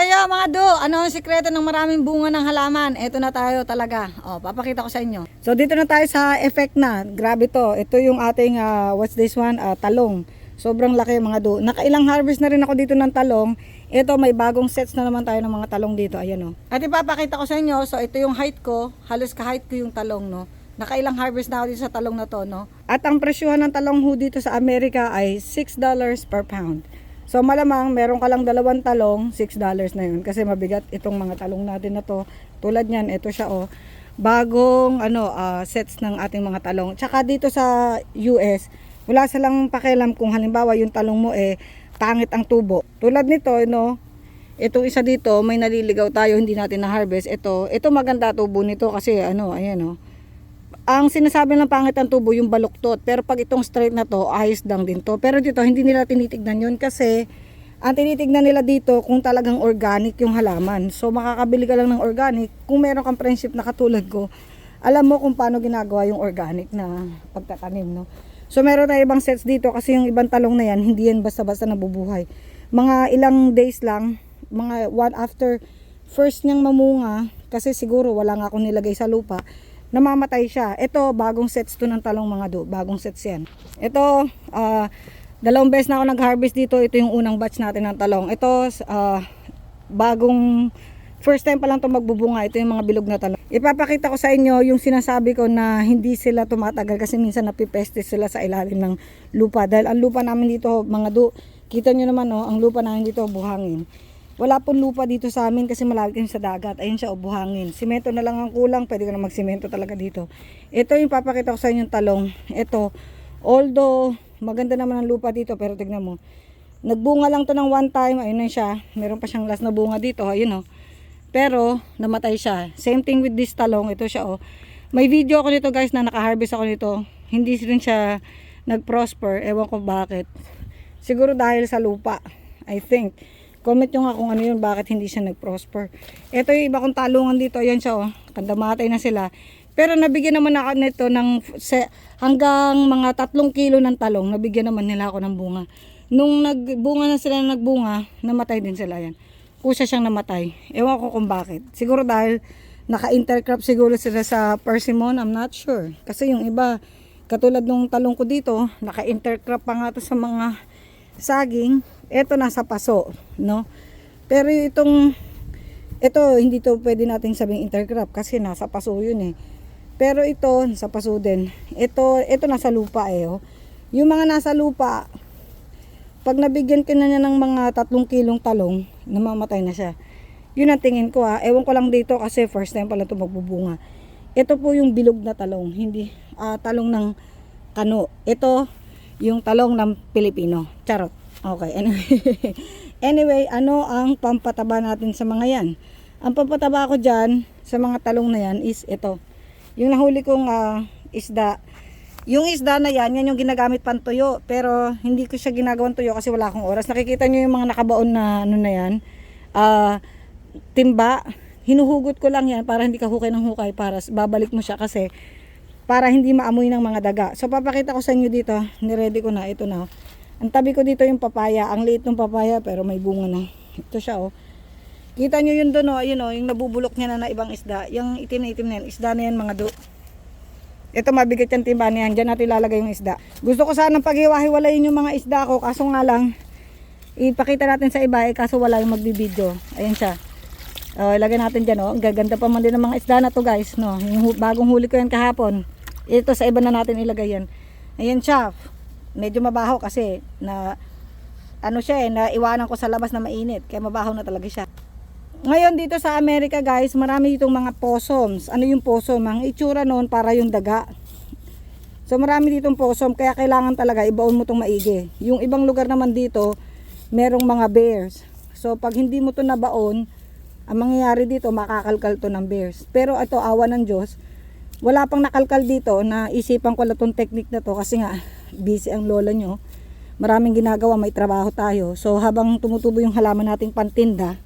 Kaya mga do, ano ang sikreto ng maraming bunga ng halaman? Ito na tayo talaga. O, papakita ko sa inyo. So dito na tayo sa effect na. Grabe to. Ito yung ating, ah, what's this one? Ah, talong. Sobrang laki mga do. Nakailang harvest na rin ako dito ng talong. Ito may bagong sets na naman tayo ng mga talong dito. Ayan o. At ipapakita ko sa inyo. So ito yung height ko. Halos ka-height ko yung talong no. Nakailang harvest na ako dito sa talong na to no. At ang presyuhan ng talong ho dito sa Amerika ay $6 per pound. So malamang meron ka lang dalawang talong, $6 na yun. Kasi mabigat itong mga talong natin na to. Tulad niyan, ito siya oh. Bagong ano, ah, sets ng ating mga talong. Tsaka dito sa US, wala silang pakialam kung halimbawa yung talong mo eh pangit ang tubo. Tulad nito, no, itong isa dito, may naliligaw tayo, hindi natin na-harvest. Ito, ito maganda tubo nito kasi ano, ayan oh. Ang sinasabi ng pangit ang tubo yung baluktot. Pero pag itong straight na to, ayos lang din to. Pero dito, hindi nila tinitignan yun kasi ang tinitignan nila dito kung talagang organic yung halaman. So makakabili ka lang ng organic. Kung meron kang friendship na katulad ko, alam mo kung paano ginagawa yung organic na pagtatanim. No? So meron na ibang sets dito kasi yung ibang talong na yan, hindi yan basta-basta nabubuhay. Mga ilang days lang, mga one after first niyang mamunga, kasi siguro wala nga akong nilagay sa lupa, namamatay siya. Ito, bagong sets to ng talong mga do. Bagong sets yan. Ito, ah, dalawang beses na ako nag-harvest dito. Ito yung unang batch natin ng talong. Ito, ah, bagong first time pa lang to magbubunga. Ito yung mga bilog na talong. Ipapakita ko sa inyo yung sinasabi ko na hindi sila tumatagal kasi minsan napipestis sila sa ilalim ng lupa. Dahil ang lupa namin dito, mga do, kita nyo naman, oh, ang lupa namin dito, buhangin. Wala pong lupa dito sa amin kasi malapit sa dagat. Ayun siya, ubuhangin. Simento na lang ang kulang. Pwede ka na magsimento talaga dito. Ito yung papakita ko sa inyo yung talong. Ito, although maganda naman ang lupa dito, pero tignan mo. Nagbunga lang to ng one time. Ayun na siya. Meron pa siyang last na bunga dito. Ayun oh. Pero, namatay siya. Same thing with this talong. Ito siya oh. May video ako nito guys na nakaharvest ako nito. Hindi rin siya nag-prosper. Ewan ko bakit. Siguro dahil sa lupa. I think. Comment nyo nga kung ano yun, bakit hindi siya nag-prosper. Ito yung iba kong talungan dito, ayan siya oh, kandamatay na sila. Pero nabigyan naman ako nito ng se, hanggang mga tatlong kilo ng talong, nabigyan naman nila ako ng bunga. Nung nagbunga na sila nagbunga, namatay din sila yan. Kusa siyang namatay. Ewan ko kung bakit. Siguro dahil naka-intercrop siguro sila sa persimmon, I'm not sure. Kasi yung iba, katulad nung talong ko dito, naka-intercrop pa nga to sa mga saging, eto nasa paso, no? Pero itong ito hindi to pwede nating sabing intercrop kasi nasa paso yun eh. Pero ito sa paso din. Ito ito nasa lupa eh. Oh. Yung mga nasa lupa pag nabigyan ka na niya ng mga tatlong kilong talong, namamatay na siya. Yun ang tingin ko ah. Ewan ko lang dito kasi first time pala ito magbubunga. Ito po yung bilog na talong, hindi ah, talong ng kano. Ito yung talong ng Pilipino. Charot. Okay, anyway. anyway, ano ang pampataba natin sa mga yan? Ang pampataba ko dyan sa mga talong na yan is ito. Yung nahuli kong ah, isda. Yung isda na yan, yan yung ginagamit pang tuyo. Pero hindi ko siya ginagawang tuyo kasi wala akong oras. Nakikita nyo yung mga nakabaon na ano na yan. Ah, timba. Hinuhugot ko lang yan para hindi ka hukay ng hukay. Para babalik mo siya kasi para hindi maamoy ng mga daga. So papakita ko sa inyo dito. Niready ko na. Ito na. Ang tabi ko dito yung papaya. Ang liit ng papaya pero may bunga na. Ito siya oh. Kita nyo yun doon oh. Ayun oh. Yung nabubulok niya na na ibang isda. Yung itim na itim na yan. Isda na yan mga do. Ito mabigat yung timba na yan. Diyan natin ilalagay yung isda. Gusto ko sanang paghiwa-hiwalayin yung mga isda ko. Kaso nga lang. Ipakita natin sa iba. Eh, kaso wala yung magbibideo. Ayan siya. Oh, ilagay natin dyan oh. Ang gaganda pa man din ng mga isda na to guys. No? Yung bagong huli ko yan kahapon. Ito sa iba na natin ilagay yan. Ayan siya. Medyo mabaho kasi na ano siya eh, naiwanan ko sa labas na mainit. Kaya mabaho na talaga siya. Ngayon dito sa Amerika guys, marami ditong mga possums. Ano yung possum? Ang itsura noon para yung daga. So marami ditong possum kaya kailangan talaga ibaon mo tong maigi. Yung ibang lugar naman dito, merong mga bears. So pag hindi mo to nabaon, ang mangyayari dito makakalkal to ng bears. Pero ito awa ng Diyos, wala pang nakalkal dito na isipan ko lang tong technique na to kasi nga busy ang lola nyo. Maraming ginagawa, may trabaho tayo. So habang tumutubo yung halaman nating pantinda,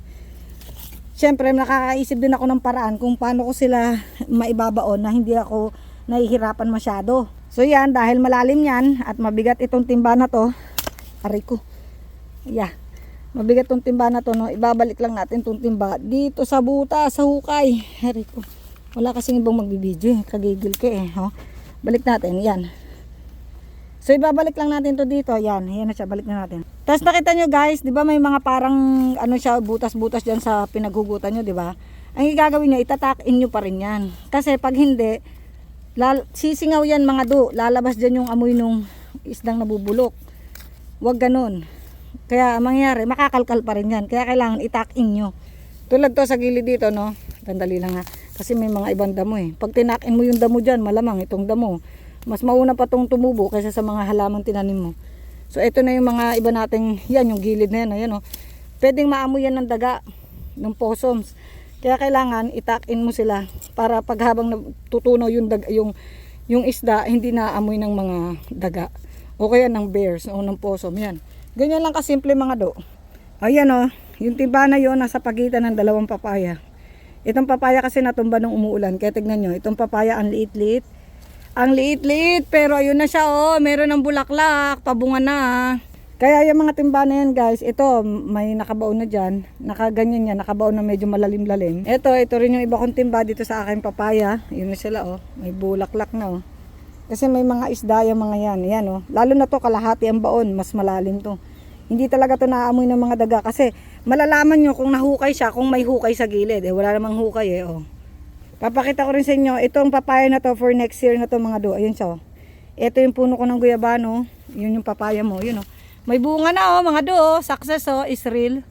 Siyempre, nakakaisip din ako ng paraan kung paano ko sila maibabaon na hindi ako nahihirapan masyado. So yan, dahil malalim yan at mabigat itong timba na to, aray ko. Yeah. Mabigat tong timba na to, no? Ibabalik lang natin tong timba dito sa buta, sa hukay. Hari ko. Wala kasing ibang magbibideo, eh. kagigil ka eh. Oh. Balik natin, yan. So ibabalik lang natin to dito, yan. Yan na siya, balik na natin. Tapos nakita nyo guys, di ba may mga parang ano siya, butas-butas dyan sa pinaghugutan nyo, di ba? Ang gagawin nyo, itatakin nyo pa rin yan. Kasi pag hindi, lal sisingaw yan mga do. Lalabas dyan yung amoy nung isdang nabubulok. Huwag ganun. Kaya ang mangyayari, makakalkal pa rin yan. Kaya kailangan itakin nyo. Tulad to sa gilid dito, no? Sandali lang ha. Kasi may mga ibang damo eh. Pag tinakin mo yung damo dyan, malamang itong damo. Mas mauna pa tong tumubo kaysa sa mga halaman tinanim mo. So ito na yung mga iba nating, yan yung gilid na yan, ayan oh. Pwedeng maamoy yan ng daga, ng possums. Kaya kailangan itakin mo sila para pag habang tutunaw yung, daga, yung, yung isda, hindi naamoy ng mga daga. O kaya ng bears o ng possum, yan. Ganyan lang kasimple mga do. Ayan oh, yung timba na yon nasa pagitan ng dalawang papaya. Itong papaya kasi natumba nung umuulan. Kaya tignan nyo, itong papaya ang liit-liit. Ang liit-liit, pero ayun na siya oh, meron ng bulaklak, pabunga na. Kaya yung mga timba na yan guys, ito may nakabaon na dyan, nakaganyan yan, nakabaon na medyo malalim-lalim. Ito, ito rin yung iba kong timba dito sa aking papaya. Yun na sila oh, may bulaklak na oh. Kasi may mga isda yung mga yan, yan oh. Lalo na to kalahati ang baon, mas malalim to. Hindi talaga to naamoy ng mga daga kasi malalaman nyo kung nahukay siya, kung may hukay sa gilid. Eh wala namang hukay eh oh. Papakita ko rin sa inyo, itong papaya na to for next year na to mga do. Ayun siya. oh. Ito yung puno ko ng guyabano. Yun yung papaya mo. Yun oh. May bunga na oh mga do. oh. Success oh. Is real.